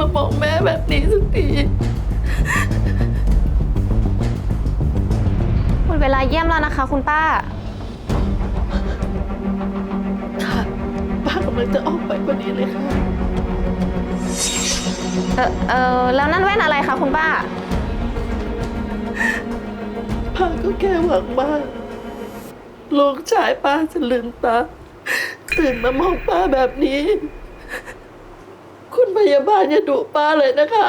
มามองแม่แบบนี้สักที หมดเวลาเยี่ยมแล้วนะคะ คุณป้า ค่ะ ป้ากำลังจะออกไปพอดีเลยค่ะ เออเออแล้วนั่นแว่นอะไรคะคุณป้า ป้าก็แค่หวังว่าลูกชายป้าจะลืมตาตื่นมามองป้าแบบนี้คุณ พยาบาลอย่าดุป้าเลยนะคะ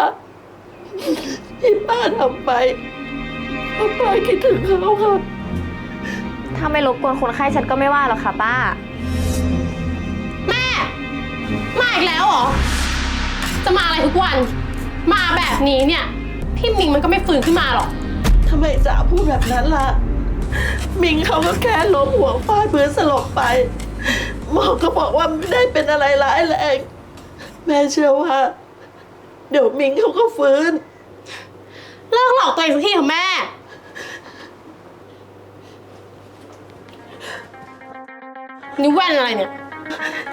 ที่ป้าทำไปเพราะป้าคิดถึงเขาค่ะ ถ้าไม่รบกวนคนไข้ฉันก็ไม่ว่าหรอกค่ะป้า แม่ มาอีกแล้วเหรอ จะมาอะไรทุกวัน มาแบบนี้เนี่ย พี่มิงมันก็ไม่ฟื้นขึ้นมาหรอก ทำไมจ๋าพูดแบบนั้นล่ะ มิงเขาก็แค่ล้มหัวฟาดพื้นสลบไป หมอก็บอกว่าไม่ได้เป็นอะไรร้ายแรง แม่เชื่อว่า เดี๋ยวมิงเขาก็ฟื้น เลิกหลอกตัวเองสักทีเถอะแม่ นี่แว่นอะไรเนี่ย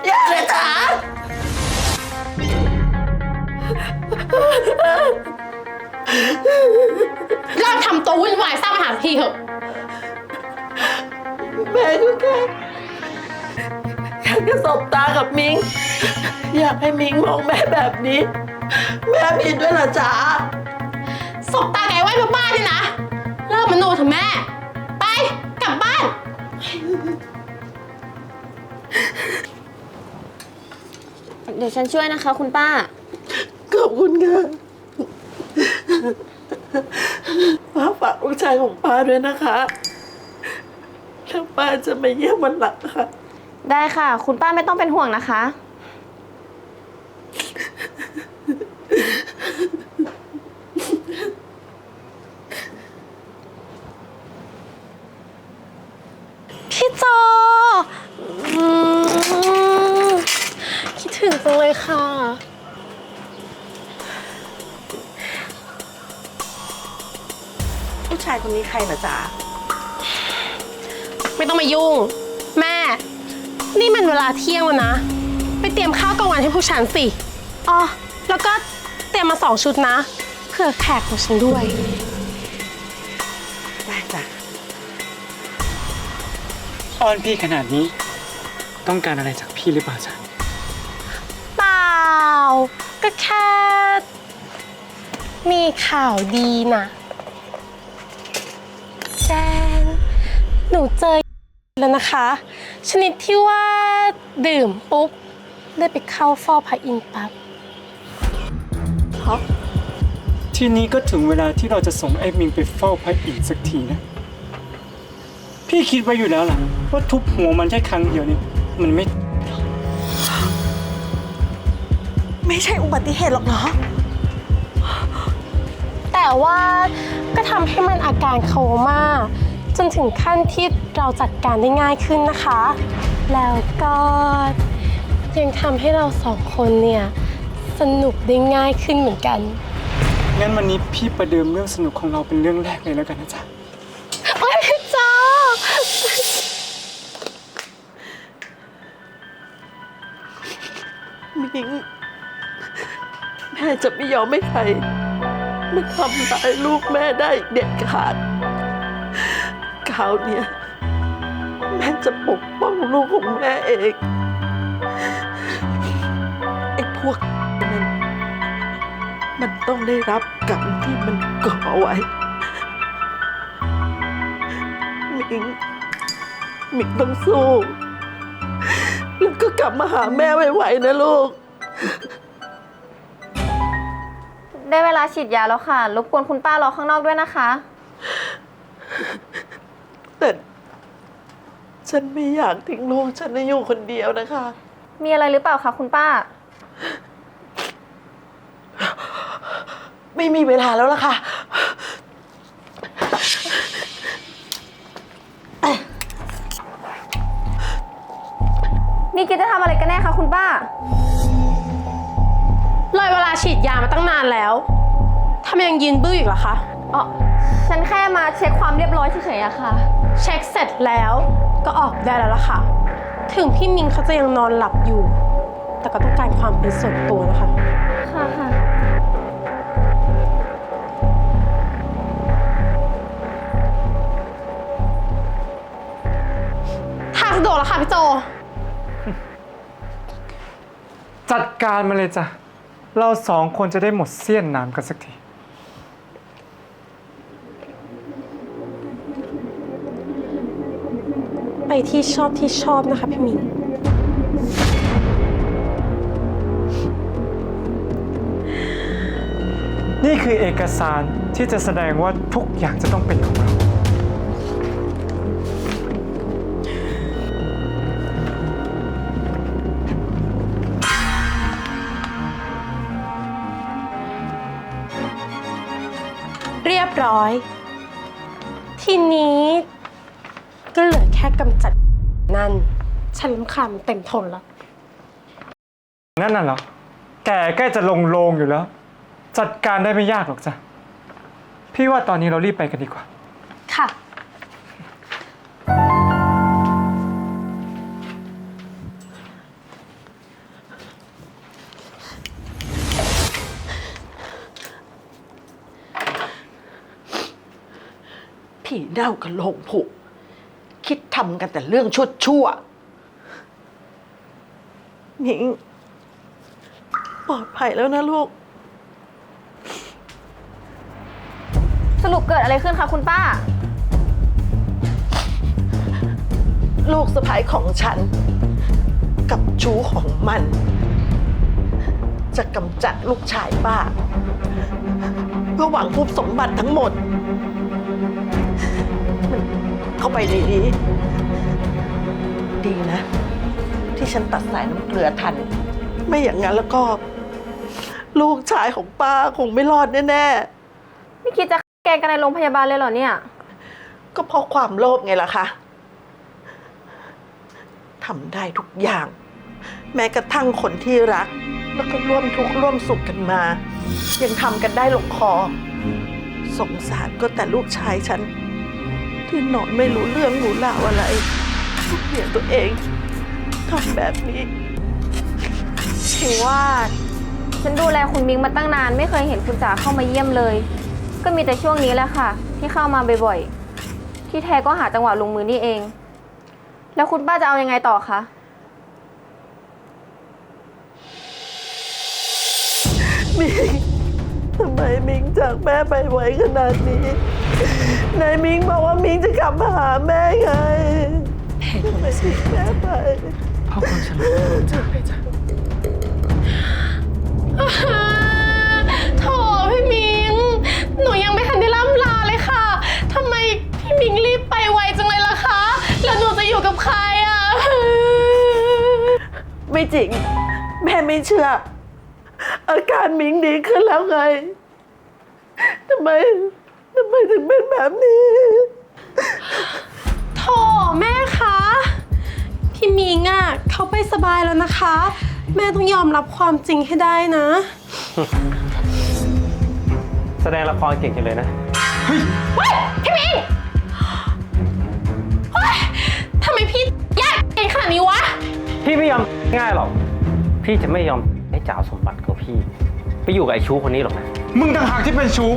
อย่าเลยจ๋าเลิกทำตัววุ่นวายสร้างปัญหาสักทีเถอะ แม่ก็แค่อยา กจะสบตากับมิง อยากให้มิงมองแม่แบบนี้ แม่ผิดด้วยเหรอจ๋าสบตาไก่แว่นบ้าๆนี่นะ เลิกมโนเถอะแม่ ไป กลับบ้าน เดี๋ยวฉันช่วยนะคะคุณป้า ขอบคุณค่ะป้าฝากลูกชายของป้าด้วยนะคะแล้วป้าจะมาเยี่ยมวันหลังค่ะ ได้ค่ะ คุณป้าไม่ต้องเป็นห่วงนะคะ พี่จออืมคิดถึงจังเลยค่ะลูกชายคนนี้ใครเหรอจ๊ะ ไม่ต้องมายุ่ง แม่ นี่มันเวลาเที่ยงแล้วนะ ไปเตรียมข้าวกลางวันให้ผู้ฉันสิ อ๋อ แล้วก็เตรียมมาสองชุดนะ เผื่อแขกของฉันด้วย ได้จ้ะอ้อนพี่ขนาดนี้ ต้องการอะไรจากพี่หรือเปล่าจ๊ะเปล่า ก็แค่ มีข่าวดีนะแจนหนูเจอ แล้วนะคะ ชนิดที่ว่าดื่มปุ๊บ ได้ไปเข้าเฝ้าพระอินทร์ปั๊บทีนี้ก็ถึงเวลาที่เราจะส่งไอ้มิงไปเฝ้าพระอินทร์สักทีนะ พี่คิดไว้อยู่แล้วล่ะว่าทุบหัวมันแค่ครั้งเดียวนี่มันไม่ ไม่ใช่อุบัติเหตุหรอกเหรอ แต่ว่าก็ทำให้มันอาการโคม่า จนถึงขั้นที่เราจัดการได้ง่ายขึ้นนะคะ แล้วก็ยังทำให้เราสองคนเนี่ย สนุกได้ง่ายขึ้นเหมือนกัน งั้นวันนี้พี่ประเดิมเรื่องสนุกของเราเป็นเรื่องแรกเลยแล้วกันนะจ๊ะโอ๊ยพี่จอมิงแม่จะไม่ยอมให้ใครมาทำร้ายลูกแม่ได้อีกเด็ดขาดค ราวเนี้ยแม่จะปกป้องลูกของแม่เองไอ้พวกนั้นมันต้องได้รับกรรมที่มันก่อไว้มิงมิงต้องสู้ แล้วก็กลับมาหาแม่ไวๆนะลูก ได้เวลาฉีดยาแล้วค่ะ รบกวนคุณป้ารอข้างนอกด้วยนะคะ แต่ ฉันไม่อยากทิ้งลูกฉันให้อยู่คนเดียวนะคะ มีอะไรหรือเปล่าคะคุณป้า ไม่มีเวลาแล้วล่ะค่ะ นี่คิดจะทำอะไรกันแน่คะคุณป้า เลยเวลาฉีดยามาตั้งนานแล้วทำไมยังยืนบื้ออีกเหรอคะ อ๋อ ฉันแค่มาเช็คความเรียบร้อยเฉยๆอะค่ะ เช็คเสร็จแล้ว ก็ออกได้แล้วล่ะค่ะ ถึงพี่มิงเขาจะยังนอนหลับอยู่ แต่ก็ต้องการความเป็นส่วนตัวนะคะ ค่ะค่ะ ทากโะดวกแล้วค่ะพี่โจ จัดการมาเลยจ้ะ เราสองคนจะได้หมดเสี้ยนน้ำกันสักที ไปที่ชอบที่ชอบนะคะพี่มิงนี่คือเอกสารที่จะแสดงว่าทุกอย่างจะต้องเป็นของเรา เรียบร้อย ทีนี้ ก็เหลือแค่กำจัดนั่น ฉันรำคาญมันเต็มทนแล้ว นั่นน่ะเหรอ แกใกล้จะลงโลงอยู่แล้ว จัดการได้ไม่ยากหรอกจ้ะ พี่ว่าตอนนี้เรารีบไปกันดีกว่า ค่ะ ผีเน่ากับโลงผุ คิดทำกันแต่เรื่องชั่วชั่วๆหนิง ปลอดภัยแล้วนะลูก สรุปเกิดอะไรขึ้นคะคุณป้า ลูกสะพ้ายของฉัน กับชู้ของมัน จะกำจัดลูกชายป้า เพื่อหวังภูมิสมบัติทั้งหมดมัน เข้าไปในนี้ ดีนะ ที่ฉันตัดสายน้ำเกลือทัน ไม่อย่างนั้นแล้วก็ ลูกชายของป้าคงไม่รอดแน่ไม่คิดจะแกล้งกันในโรงพยาบาลเลยเหรอเนี่ย ๆ ก็เพราะความโลภไงล่ะคะทำได้ทุกอย่าง แม้กระทั่งคนที่รัก แล้วก็ร่วมทุกข์ร่วมสุขกันมา ยังทำกันได้ลงคอ สงสารก็แต่ลูกชายฉัน ที่นอนไม่รู้เรื่องรู้ราวอะไรทุกเมียตัวเองทำแบบนี้ถึงว่าฉันดูแลคุณมิงมาตั้งนาน ไม่เคยเห็นคุณจ๋าเข้ามาเยี่ยมเลย ก็มีแต่ช่วงนี้แหละค่ะ ที่เข้ามาบ่อยๆ ที่แท้ก็หาจังหวะลงมือนี่เอง แล้วคุณป้าจะเอายังไงต่อคะ มิง ทำไมมิงจากแม่ไปไวขนาดนี้นายมิงบอกว่ามิงจะกลับมาหาแม่ไงทำไมทิ้งแม่ไปโถพี่มิง หนูยังไม่ทันได้ล่ำลาเลยค่ะทำไมพี่มิงรีบไปไวจังเลยล่ะคะ แล้วหนูจะอยู่กับใครอะ ไม่จริง แม่ไม่เชื่อ อาการมิงดีขึ้นแล้วไงทำไมทำไมถึงเป็นแบบนี้โถแม่คะ พี่มิงอะเขาไปสบายแล้วนะคะ แม่ต้องยอมรับความจริงให้ได้นะ แสดงละครเก่งจังเลยนะ เฮ้ย พี่มิงเฮ้ยทำไมพี่แยกเองขนาดนี้วะ พี่ไม่ยอมง่ายหรอก พี่จะไม่ยอมให้ จ๋าเอาสมบัติของพี่ ไปอยู่กับไอ้ชู้คนนี้หรอกนะ มึงต่างหากที่เป็นชู้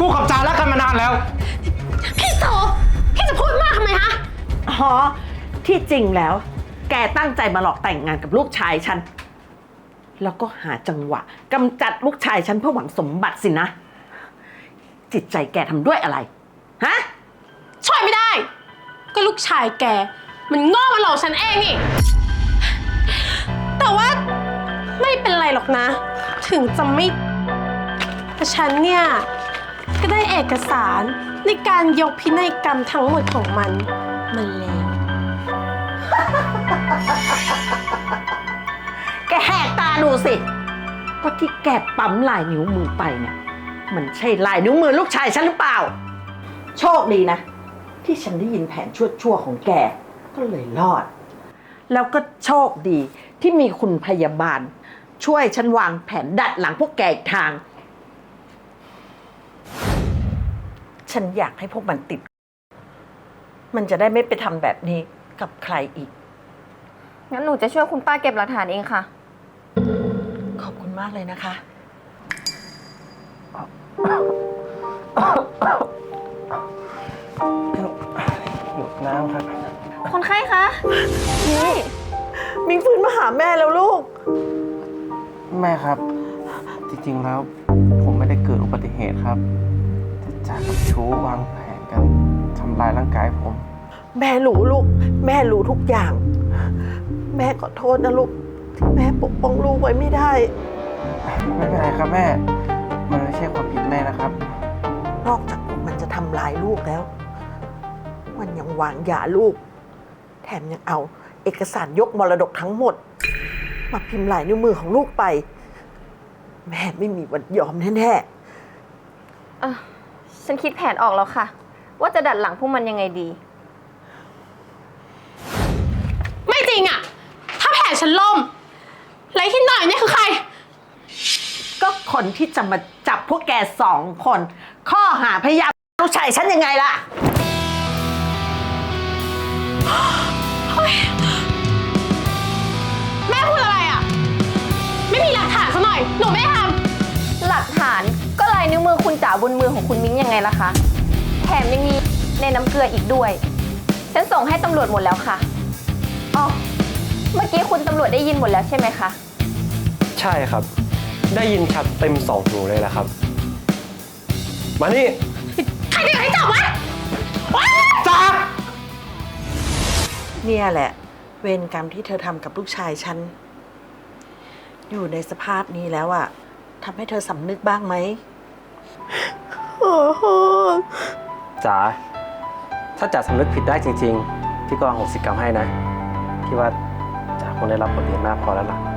กูกับจารักกันมานานแล้ว พี่โตพี่จะพูดมากทำไมฮะ อ๋อ ที่จริงแล้ว แกตั้งใจมาหลอกแต่งงานกับลูกชายฉัน แล้วก็หาจังหวะกำจัดลูกชายฉันเพื่อหวังสมบัติสินะ จิตใจแกทำด้วยอะไร ฮะ ช่วยไม่ได้ ก็ลูกชายแก มันโง่มาหลอกฉันเองนี่ ไม่เป็นไรหรอกนะ ถึงจะไม่แต่ฉันเนี่ย ก็ได้เอกสารในการยกพินัยกรรมทั้งหมดของมันมันแล้ว แกแหกตาดูสิว่าที่แกปั๊มลายนิ้วมือไปเนี่ยมันใช่ลายนิ้วมือลูกชายฉันหรือเปล่า โชคดีนะ ที่ฉันได้ยินแผนชั่วๆของแก ก็เลยรอด แล้วก็โชคดีที่มีคุณพยาบาล ช่วยฉันวางแผนดัดหลังพวกแกอีกทาง ฉันอยากให้พวกมันติด มันจะได้ไม่ไปทำแบบนี้กับใครอีก งั้นหนูจะช่วยคุณป้าเก็บหลักฐานเองค่ะ ขอบคุณมากเลยนะคะ หยุดน้ำครับ คนไข้คะมิงฟื้นมาหาแม่แล้วลูก แม่ครับ จริงๆแล้วผมไม่ได้เกิดอุบัติเหตุครับแต่จ่ากับชูวางแผนกันทำลายร่างกายผม แม่รู้ลูก แม่รู้ทุกอย่าง แม่ขอโทษนะลูกที่แม่ปกป้องลูกไว้ไม่ได้ ไม่เป็นไรครับแม่ มันไม่ใช่ความผิดแม่นะครับ นอกจากมันจะทำลายลูกแล้ว มันยังวางยาลูก แถมยังเอาเอกสารยกมรดกทั้งหมด มาพิมพ์ลายนิ้วมือของลูกไป แม่ไม่มีวันยอมแน่อะฉันคิดแผนออกแล้วค่ะ ว่าจะดัดหลังพวกมันยังไงดี ไม่จริงอะถ้าแผนฉันล่มไรที่หน่อยเนี่ยคือใคร ๆ ก็คนที่จะมาจับพวกแกสองคน ข้อหาพยายามลูกชายฉันยังไงล่ะ นซะหน่อย หนูไม่ได้ทหลักฐานก็ลายนิ้วมือคุณจ๋าบนมือของคุณมิ้งยังไงล่ะคะ แถมยังมีในน้ำเกลืออีกด้วย ฉันส่งให้ตำรวจหมดแล้วค่ะอ๋อเมื่อกี้คุณตำรวจได้ยินหมดแล้วใช่ไหมคะ ใช่ครับ ได้ยินชัดเต็มสองหูเลยแหละครับ มานี่ำใครจะให้จับวะว้ายเนี่ยแหละ เวรกรรมที่เธอทำกับลูกชายฉัน อยู่ในสภาพนี้แล้วอะทำให้เธอสำนึกบ้างไหมจ๋าถ้าจ๋าสำนึกผิดได้จริง ๆ พี่ก็อโหสิกรรมให้นะ พี่ว่าจ๋าคงได้รับบทเรียนมากพอแล้วล่ะ